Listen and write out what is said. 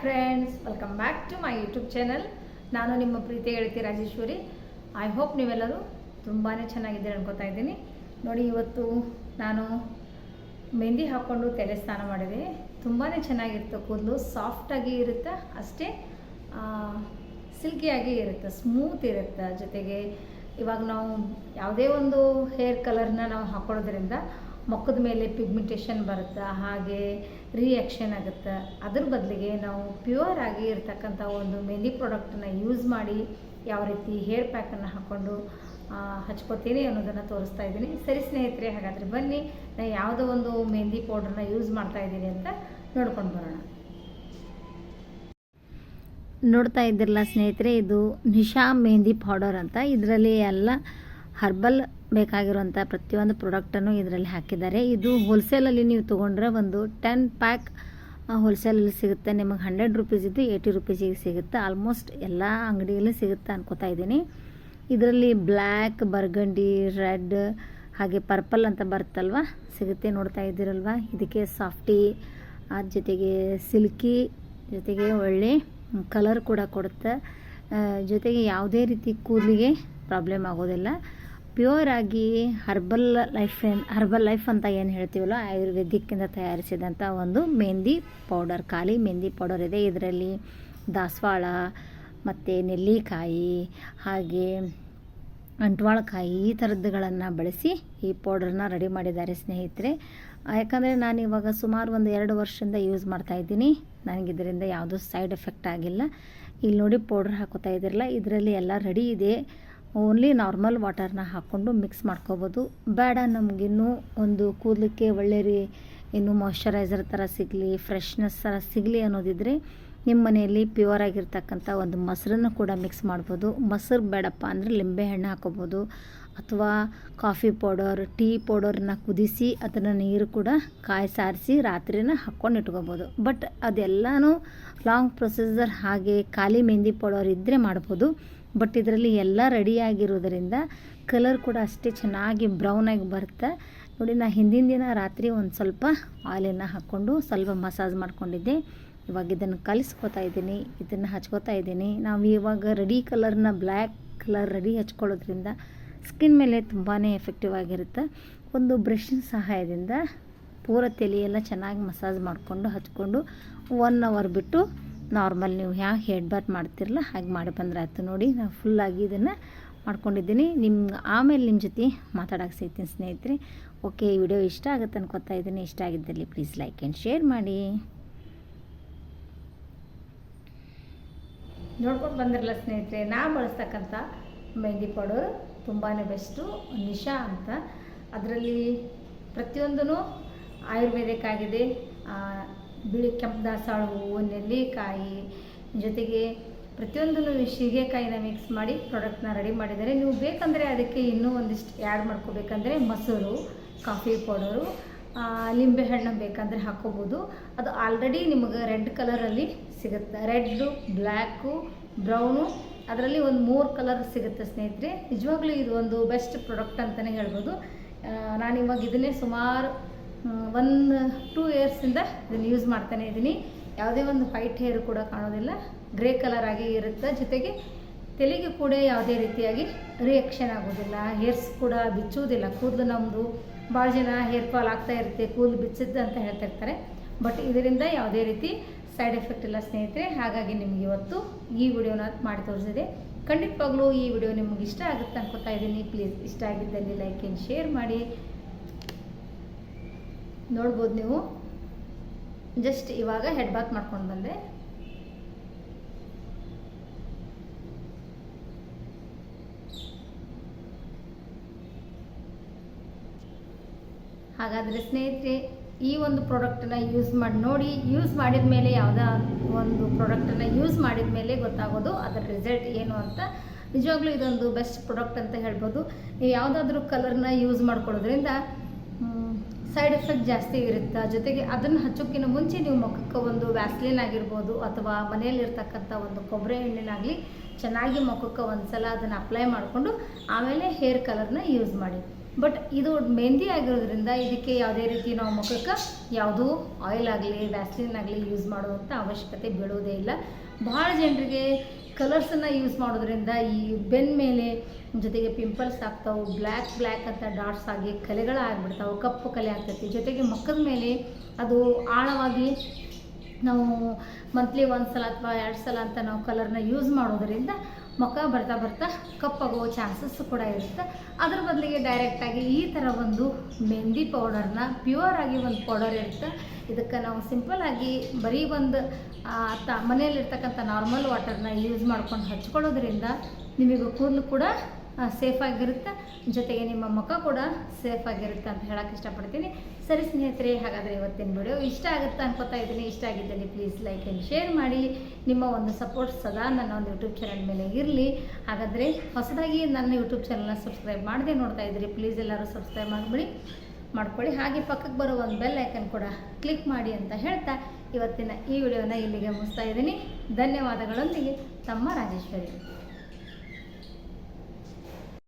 Friends welcome back to my YouTube channel ನಾನು ನಿಮ್ಮ ಪ್ರೀತಿ ಹೇಳ್ತಿ ರಾಜೇಶ್ವರಿ. ಐ ಹೋಪ್ ನೀವೆಲ್ಲರೂ ತುಂಬಾ ಚೆನ್ನಾಗಿದ್ದೀರಿ ಅನ್ಕೋತಾ ಇದ್ದೀನಿ. ನೋಡಿ, ಇವತ್ತು ನಾನು ಮೆಹಂದಿ ಹಾಕ್ಕೊಂಡು ತಲೆ ಸ್ನಾನ ಮಾಡಿದೆ. ತುಂಬಾ ಚೆನ್ನಾಗಿರುತ್ತೆ, ಕೂದಲು ಸಾಫ್ಟಾಗಿ ಇರುತ್ತೆ, ಅಷ್ಟೇ ಸಿಲ್ಕಿಯಾಗಿ ಇರುತ್ತೆ ಸ್ಮೂತ್ ಇರುತ್ತೆ. ಜೊತೆಗೆ ಇವಾಗ ನಾವು ಯಾವುದೇ ಒಂದು ಹೇರ್ ಕಲರ್ನ ನಾವು ಹಾಕೊಳ್ಳೋದ್ರಿಂದ ಮುಖದ ಮೇಲೆ ಪಿಗ್ಮೆಂಟೇಷನ್ ಬರುತ್ತೆ, ಹಾಗೆ ರಿಯಾಕ್ಷನ್ ಆಗುತ್ತೆ. ಅದ್ರ ಬದಲಿಗೆ ನಾವು ಪ್ಯೂರ್ ಆಗಿ ಇರ್ತಕ್ಕಂಥ ಒಂದು ಮೆಹಂದಿ ಪ್ರಾಡಕ್ಟನ್ನ ಯೂಸ್ ಮಾಡಿ ಯಾವ ರೀತಿ ಹೇರ್ ಪ್ಯಾಕನ್ನು ಹಾಕ್ಕೊಂಡು ಹಚ್ಕೋತೀನಿ ಅನ್ನೋದನ್ನು ತೋರಿಸ್ತಾ ಇದ್ದೀನಿ. ಸರಿ ಸ್ನೇಹಿತರೆ, ಹಾಗಾದರೆ ಬನ್ನಿ ನಾನು ಯಾವುದೋ ಒಂದು ಮೆಹಂದಿ ಪೌಡ್ರನ್ನ ಯೂಸ್ ಮಾಡ್ತಾ ಇದ್ದೀನಿ ಅಂತ ನೋಡ್ಕೊಂಡು ಬರೋಣ. ನೋಡ್ತಾ ಇದ್ದಿರಲ್ಲ ಸ್ನೇಹಿತರೆ, ಇದು ನಿಶಾ ಮೆಹಂದಿ ಪೌಡರ್ ಅಂತ. ಇದರಲ್ಲಿ ಎಲ್ಲ ಹರ್ಬಲ್ ಬೇಕಾಗಿರುವಂಥ ಪ್ರತಿಯೊಂದು ಪ್ರಾಡಕ್ಟನ್ನು ಇದರಲ್ಲಿ ಹಾಕಿದ್ದಾರೆ. ಇದು ಹೋಲ್ಸೇಲಲ್ಲಿ ನೀವು ತೊಗೊಂಡ್ರೆ ಒಂದು ಟೆನ್ ಪ್ಯಾಕ್ ಹೋಲ್ಸೇಲಲ್ಲಿ ಸಿಗುತ್ತೆ. ನಿಮಗೆ ಹಂಡ್ರೆಡ್ ರುಪೀಸ್ ಇದ್ದು ಏಯ್ಟಿ ರುಪೀಸಿಗೆ ಸಿಗುತ್ತೆ. ಆಲ್ಮೋಸ್ಟ್ ಎಲ್ಲ ಅಂಗಡಿಯಲ್ಲಿ ಸಿಗುತ್ತೆ ಅನ್ಕೋತಾ ಇದ್ದೀನಿ. ಇದರಲ್ಲಿ ಬ್ಲ್ಯಾಕ್ ಬರ್ಗಂಡಿ ರೆಡ್ ಹಾಗೆ ಪರ್ಪಲ್ ಅಂತ ಬರುತ್ತಲ್ವ? ಸಿಗುತ್ತೆ ನೋಡ್ತಾ ಇದ್ದೀರಲ್ವ? ಇದಕ್ಕೆ ಸಾಫ್ಟಿ ಅದ್ರ ಜೊತೆಗೆ ಸಿಲ್ಕಿ ಜೊತೆಗೆ ಒಳ್ಳೆ ಕಲರ್ ಕೂಡ ಕೊಡುತ್ತೆ. ಜೊತೆಗೆ ಯಾವುದೇ ರೀತಿ ಕೂದಲಿಗೆ ಪ್ರಾಬ್ಲಮ್ ಆಗೋದಿಲ್ಲ. ಪ್ಯೂರ್ ಆಗಿ ಹರ್ಬಲ್ ಲೈಫ್ ಹರ್ಬಲ್ ಲೈಫ್ ಅಂತ ಏನು ಹೇಳ್ತೀವಲ್ಲ, ಆಯುರ್ವೇದಿಕ್ಕಿಂದ ತಯಾರಿಸಿದಂಥ ಒಂದು ಮೆಹಂದಿ ಪೌಡರ್ ಖಾಲಿ ಮೆಹಂದಿ ಪೌಡರ್ ಇದೆ. ಇದರಲ್ಲಿ ದಾಸವಾಳ, ಮತ್ತು ನೆಲ್ಲಿಕಾಯಿ, ಹಾಗೆ ಅಂಟ್ವಾಳಕಾಯಿ ಈ ಥರದ್ದುಗಳನ್ನು ಬಳಸಿ ಈ ಪೌಡ್ರನ್ನ ರೆಡಿ ಮಾಡಿದ್ದಾರೆ ಸ್ನೇಹಿತರೆ. ಯಾಕಂದರೆ ನಾನು ಇವಾಗ ಸುಮಾರು ಒಂದು ಎರಡು ವರ್ಷದಿಂದ ಯೂಸ್ ಮಾಡ್ತಾ ಇದ್ದೀನಿ. ನನಗೆ ಇದರಿಂದ ಯಾವುದೂ ಸೈಡ್ ಎಫೆಕ್ಟ್ ಆಗಿಲ್ಲ. ಇಲ್ಲಿ ನೋಡಿ ಪೌಡ್ರ್ ಹಾಕೋತಾ ಇದ್ದಿರಲ್ಲ, ಇದರಲ್ಲಿ ಎಲ್ಲ ರೆಡಿ ಇದೆ. ಓನ್ಲಿ ನಾರ್ಮಲ್ ವಾಟರ್ನ ಹಾಕ್ಕೊಂಡು ಮಿಕ್ಸ್ ಮಾಡ್ಕೋಬೋದು. ಬೇಡ ನಮಗಿನ್ನೂ ಒಂದು ಕೂದಲಿಕ್ಕೆ ಒಳ್ಳೆ ರೀ, ಇನ್ನು ಮಾಯ್ಶ್ಚರೈಸರ್ ಥರ ಸಿಗಲಿ ಫ್ರೆಶ್ನೆಸ್ ಥರ ಸಿಗಲಿ ಅನ್ನೋದಿದ್ರೆ ನಿಮ್ಮ ಮನೆಯಲ್ಲಿ ಪ್ಯೂರ್ ಆಗಿರ್ತಕ್ಕಂಥ ಒಂದು ಮೊಸರನ್ನು ಕೂಡ ಮಿಕ್ಸ್ ಮಾಡ್ಬೋದು. ಮೊಸರು ಬೇಡಪ್ಪ ಅಂದರೆ ಲಿಂಬೆ ಹಣ್ಣು ಹಾಕೋಬೋದು ಅಥವಾ ಕಾಫಿ ಪೌಡರ್ ಟೀ ಪೌಡರ್ನ ಕುದಿಸಿ ಅದನ್ನು ನೀರು ಕೂಡ ಕಾಯಿ ಸಾರಿಸಿ ರಾತ್ರಿನ ಹಾಕ್ಕೊಂಡು ಇಟ್ಕೋಬೋದು. ಬಟ್ ಅದೆಲ್ಲನೂ ಲಾಂಗ್ ಪ್ರೊಸೆಸರ್ ಹಾಗೆ ಖಾಲಿ ಮೆಹಂದಿ ಪೌಡರ್ ಇದ್ದರೆ ಮಾಡ್ಬೋದು. ಬಟ್ ಇದರಲ್ಲಿ ಎಲ್ಲ ರೆಡಿಯಾಗಿರೋದರಿಂದ ಕಲರ್ ಕೂಡ ಅಷ್ಟೇ ಚೆನ್ನಾಗಿ ಬ್ರೌನಾಗಿ ಬರುತ್ತೆ. ನೋಡಿ ನಾನು ಹಿಂದಿನ ದಿನ ರಾತ್ರಿ ಒಂದು ಸ್ವಲ್ಪ ಆಯಿಲನ್ನು ಹಾಕ್ಕೊಂಡು ಸ್ವಲ್ಪ ಮಸಾಜ್ ಮಾಡ್ಕೊಂಡಿದ್ದೆ. ಇವಾಗ ಇದನ್ನು ಕಲಿಸ್ಕೊತಾ ಇದ್ದೀನಿ, ಇದನ್ನು ಹಚ್ಕೋತಾ ಇದ್ದೀನಿ. ನಾವು ಇವಾಗ ರೆಡಿ ಕಲರ್ನ ಬ್ಲ್ಯಾಕ್ ಕಲರ್ ರೆಡಿ ಹಚ್ಕೊಳ್ಳೋದ್ರಿಂದ ಸ್ಕಿನ್ ಮೇಲೆ ತುಂಬಾ ಎಫೆಕ್ಟಿವ್ ಆಗಿರುತ್ತೆ. ಒಂದು ಬ್ರಷಿನ ಸಹಾಯದಿಂದ ಪೂರ ತಲೆಯೆಲ್ಲ ಚೆನ್ನಾಗಿ ಮಸಾಜ್ ಮಾಡಿಕೊಂಡು ಹಚ್ಕೊಂಡು ಒನ್ ಅವರ್ ಬಿಟ್ಟು ನಾರ್ಮಲ್ ನೀವು ಹ್ಯಾಂಗೆ ಹೆಡ್ ಬಾತ್ ಮಾಡ್ತಿರಲ್ಲ, ಹಾಗೆ ಮಾಡಿ ಬಂದ್ರೆ ಆಯ್ತು ನೋಡಿ. ನಾನು ಫುಲ್ಲಾಗಿ ಇದನ್ನು ಮಾಡ್ಕೊಂಡಿದ್ದೀನಿ. ನಿಮ್ಗೆ ಆಮೇಲೆ ನಿಮ್ಮ ಜೊತೆ ಮಾತಾಡೋಕೆ ಸಿಗ್ತೀನಿ ಸ್ನೇಹಿತರೆ. ಓಕೆ ಈ ವಿಡಿಯೋ ಇಷ್ಟ ಆಗುತ್ತೆ ಅನ್ಕೋತಾ ಇದ್ದೀನಿ. ಇಷ್ಟ ಆಗಿದ್ದಲ್ಲಿ ಪ್ಲೀಸ್ ಲೈಕ್ ಆ್ಯಂಡ್ ಶೇರ್ ಮಾಡಿ. ನೋಡ್ಕೊಂಡು ಬಂದಿರಲ್ಲ ಸ್ನೇಹಿತರೆ ನಾ ಬಳಸ್ತಕ್ಕಂಥ ಮೆಹಂದಿ ಪೌಡರ್ ತುಂಬಾ ಬೆಸ್ಟು ನಿಶಾ ಅಂತ. ಅದರಲ್ಲಿ ಪ್ರತಿಯೊಂದೂ ಆಯುರ್ವೇದಿಕ್ ಆಗಿದೆ. ಬಿಳಿ ಕೆಂಪು ದಾಸಾಳ ಹೂವು, ನೆಲ್ಲಿಕಾಯಿ ಜೊತೆಗೆ ಪ್ರತಿಯೊಂದನ್ನು ಶೀಗೆಕಾಯಿನ ಮಿಕ್ಸ್ ಮಾಡಿ ಪ್ರಾಡಕ್ಟ್ನ ರೆಡಿ ಮಾಡಿದ್ದಾರೆ. ನೀವು ಬೇಕಂದರೆ ಅದಕ್ಕೆ ಇನ್ನೂ ಒಂದಿಷ್ಟು ಆ್ಯಡ್ ಮಾಡ್ಕೋಬೇಕಂದ್ರೆ ಮೊಸರು ಕಾಫಿ ಪೌಡರು ಲಿಂಬೆಹಣ್ಣು ಬೇಕಂದರೆ ಹಾಕೋಬೋದು. ಅದು ಆಲ್ರೆಡಿ ನಿಮಗೆ ರೆಡ್ ಕಲರಲ್ಲಿ ಸಿಗುತ್ತೆ. ರೆಡ್ಡು ಬ್ಲ್ಯಾಕು ಬ್ರೌನು ಅದರಲ್ಲಿ ಒಂದು ಮೂರು ಕಲರ್ ಸಿಗುತ್ತೆ ಸ್ನೇಹಿತರೆ. ನಿಜವಾಗ್ಲೂ ಇದು ಒಂದು ಬೆಸ್ಟ್ ಪ್ರಾಡಕ್ಟ್ ಅಂತಲೇ ಹೇಳ್ಬೋದು. ಇವಾಗ ಇದನ್ನೇ ಸುಮಾರು ಒಂದು ಟೂ ಇಯರ್ಸಿಂದ ಇದನ್ನು ಯೂಸ್ ಮಾಡ್ತಾನೆ ಇದ್ದೀನಿ ಯಾವುದೇ ಒಂದು ವೈಟ್ ಹೇರ್ ಕೂಡ ಕಾಣೋದಿಲ್ಲ. ಗ್ರೇ ಕಲರ್ ಆಗಿ ಇರುತ್ತೆ. ಜೊತೆಗೆ ತಲೆಗೆ ಕೂಡ ಯಾವುದೇ ರೀತಿಯಾಗಿ ರಿಯಾಕ್ಷನ್ ಆಗೋದಿಲ್ಲ. ಹೇರ್ಸ್ ಕೂಡ ಬಿಚ್ಚುವುದಿಲ್ಲ. ಕೂದಲು ನಮ್ಮದು ಭಾಳ ಜನ ಹೇರ್ ಫಾಲ್ ಆಗ್ತಾ ಇರುತ್ತೆ. ಕೂದಲು ಬಿಚ್ಚಿದ್ದು ಅಂತ ಹೇಳ್ತಾ ಇರ್ತಾರೆ. ಬಟ್ ಇದರಿಂದ ಯಾವುದೇ ರೀತಿ ಸೈಡ್ ಎಫೆಕ್ಟ್ ಇಲ್ಲ ಸ್ನೇಹಿತರೆ. ಹಾಗಾಗಿ ನಿಮಗೆ ಇವತ್ತು ಈ ವಿಡಿಯೋನ ಮಾಡಿ ತೋರಿಸಿದೆ. ಖಂಡಿತವಾಗ್ಲೂ ಈ ವಿಡಿಯೋ ನಿಮಗೆ ಇಷ್ಟ ಆಗುತ್ತೆ ಅನ್ಕೋತಾ ಇದ್ದೀನಿ ಪ್ಲೀಸ್ ಇಷ್ಟ ಆಗಿದ್ದಲ್ಲಿ ಲೈಕ್ ಆ್ಯಂಡ್ ಶೇರ್ ಮಾಡಿ. ನೋಡ್ಬೋದು ನೀವು. ಜಸ್ಟ್ ಇವಾಗ ಹೆಡ್ ಬಾತ್ ಮಾಡ್ಕೊಂಡು ಬಂದೆ. ಹಾಗಾದರೆ ಸ್ನೇಹಿತರೆ, ಈ ಒಂದು ಪ್ರಾಡಕ್ಟನ್ನು ಯೂಸ್ ಮಾಡಿ ನೋಡಿ ಯೂಸ್ ಮಾಡಿದ ಮೇಲೆ ಯಾವುದೋ ಒಂದು ಪ್ರಾಡಕ್ಟನ್ನು ಯೂಸ್ ಮಾಡಿದ ಮೇಲೆ ಗೊತ್ತಾಗೋದು, ಅದರ ರಿಸಲ್ಟ್ ಏನು ಅಂತ. ನಿಜವಾಗ್ಲೂ ಇದೊಂದು ಬೆಸ್ಟ್ ಪ್ರಾಡಕ್ಟ್ ಅಂತ ಹೇಳ್ಬೋದು. ನೀವು ಯಾವುದಾದ್ರೂ ಕಲರ್ನ ಯೂಸ್ ಮಾಡ್ಕೊಳ್ಳೋದ್ರಿಂದ ಸೈಡ್ ಎಫೆಕ್ಟ್ ಜಾಸ್ತಿ ಇರುತ್ತೆ. ಜೊತೆಗೆ ಅದನ್ನು ಹಚ್ಚೋಕ್ಕಿಂತ ಮುಂಚೆ ನೀವು ಮುಖಕ್ಕೆ ಒಂದು ವ್ಯಾಸ್ಲಿನ್ ಆಗಿರ್ಬೋದು ಅಥವಾ ಮನೆಯಲ್ಲಿರ್ತಕ್ಕಂಥ ಒಂದು ಕೊಬ್ಬರಿ ಎಣ್ಣೆನಾಗಲಿ ಚೆನ್ನಾಗಿ ಮುಖಕ್ಕೆ ಒಂದು ಸಲ ಅದನ್ನು ಅಪ್ಲೈ ಮಾಡಿಕೊಂಡು ಆಮೇಲೆ ಹೇರ್ ಕಲರ್ನ ಯೂಸ್ ಮಾಡಿ. ಬಟ್ ಇದು ಮೆಹಂದಿ ಆಗಿರೋದ್ರಿಂದ ಇದಕ್ಕೆ ಯಾವುದೇ ರೀತಿ ನಾವು ಮುಖಕ್ಕೆ ಯಾವುದೂ ಆಯಿಲ್ ಆಗಲಿ ವ್ಯಾಸ್ಲಿನ್ ಆಗಲಿ ಯೂಸ್ ಮಾಡುವಂಥ ಅವಶ್ಯಕತೆ ಬೀಳುವುದೇ ಇಲ್ಲ. ಭಾಳ ಜನರಿಗೆ ಕಲರ್ಸನ್ನು ಯೂಸ್ ಮಾಡೋದ್ರಿಂದ ಈ ಬೆನ್ ಮೇಲೆ ಜೊತೆಗೆ ಪಿಂಪಲ್ಸ್ ಆಗ್ತಾವೆ ಬ್ಲ್ಯಾಕ್ ಬ್ಲ್ಯಾಕ್ ಅಂತ ಡಾಟ್ಸ್ ಆಗಿ ಕಲೆಗಳು ಆಗ್ಬಿಡ್ತಾವೆ, ಕಪ್ಪು ಕಲೆ ಆಗ್ತೈತಿ. ಜೊತೆಗೆ ಮಕ್ಕದ ಮೇಲೆ ಅದು ಆಳವಾಗಿ ನಾವು ಮಂತ್ಲಿ ಒಂದು ಸಲ ಅಥವಾ ಎರಡು ಸಲ ಅಂತ ನಾವು ಕಲರ್ನ ಯೂಸ್ ಮಾಡೋದರಿಂದ ಮುಖ ಬರ್ತಾ ಬರ್ತಾ ಕಪ್ಪಾಗೋ ಚಾನ್ಸಸ್ ಕೂಡ ಇರುತ್ತೆ. ಅದ್ರ ಬದಲಿಗೆ ಡೈರೆಕ್ಟಾಗಿ ಈ ಥರ ಒಂದು ಮೆಹಂದಿ ಪೌಡರ್ನ ಪ್ಯೂರ್ ಆಗಿ ಒಂದು ಪೌಡರ್ ಇರುತ್ತೆ. ಇದಕ್ಕೆ ನಾವು ಸಿಂಪಲ್ ಆಗಿ ಬರೀ ಒಂದು ತ, ಮನೆಯಲ್ಲಿರ್ತಕ್ಕಂಥ ನಾರ್ಮಲ್ ವಾಟರ್ನ ಯೂಸ್ ಮಾಡ್ಕೊಂಡು ಹಚ್ಕೊಳ್ಳೋದ್ರಿಂದ ನಿಮಗೆ ಕೂದಲು ಕೂಡ ಸೇಫ್ ಆಗಿರುತ್ತೆ. ಜೊತೆಗೆ ನಿಮ್ಮ ಮುಖ ಕೂಡ ಸೇಫಾಗಿರುತ್ತೆ ಅಂತ ಹೇಳಕ್ಕೆ ಇಷ್ಟಪಡ್ತೀನಿ. ಸರಿ ಸ್ನೇಹಿತರೆ, ಹಾಗಾದರೆ ಇವತ್ತಿನ ವಿಡಿಯೋ ಇಷ್ಟ ಆಗುತ್ತೆ ಅನ್ಕೋತಾ ಇದ್ದೀನಿ. ಇಷ್ಟ ಆಗಿದ್ದಲ್ಲಿ ಪ್ಲೀಸ್ ಲೈಕ್ ಆ್ಯಂಡ್ ಶೇರ್ ಮಾಡಿ. ನಿಮ್ಮ ಒಂದು ಸಪೋರ್ಟ್ ಸದಾ ನನ್ನ ಒಂದು ಯೂಟ್ಯೂಬ್ ಚಾನಲ್ ಮೇಲೆ ಇರಲಿ. ಹಾಗಾದರೆ ಹೊಸದಾಗಿ ನನ್ನ ಯೂಟ್ಯೂಬ್ ಚಾನಲ್ನ ಸಬ್ಸ್ಕ್ರೈಬ್ ಮಾಡದೆ ನೋಡ್ತಾ ಇದ್ದೀರಿ ಪ್ಲೀಸ್ ಎಲ್ಲರೂ ಸಬ್ಸ್ಕ್ರೈಬ್ ಮಾಡಿಬಿಡಿ. ಮಾಡ್ಕೊಳ್ಳಿ. ಹಾಗೆ ಪಕ್ಕಕ್ಕೆ ಬರೋ ಒಂದು ಬೆಲ್ ಐಕನ್ ಕೂಡ ಕ್ಲಿಕ್ ಮಾಡಿ ಅಂತ ಹೇಳ್ತಾ ಇವತ್ತಿನ ಈ ವಿಡಿಯೋನ ಇಲ್ಲಿಗೆ ಮುಗಿಸ್ತಾ ಇದ್ದೀನಿ. ಧನ್ಯವಾದಗಳೊಂದಿಗೆ. ತಮ್ಮ ರಾಜೇಶ್ವರಿ.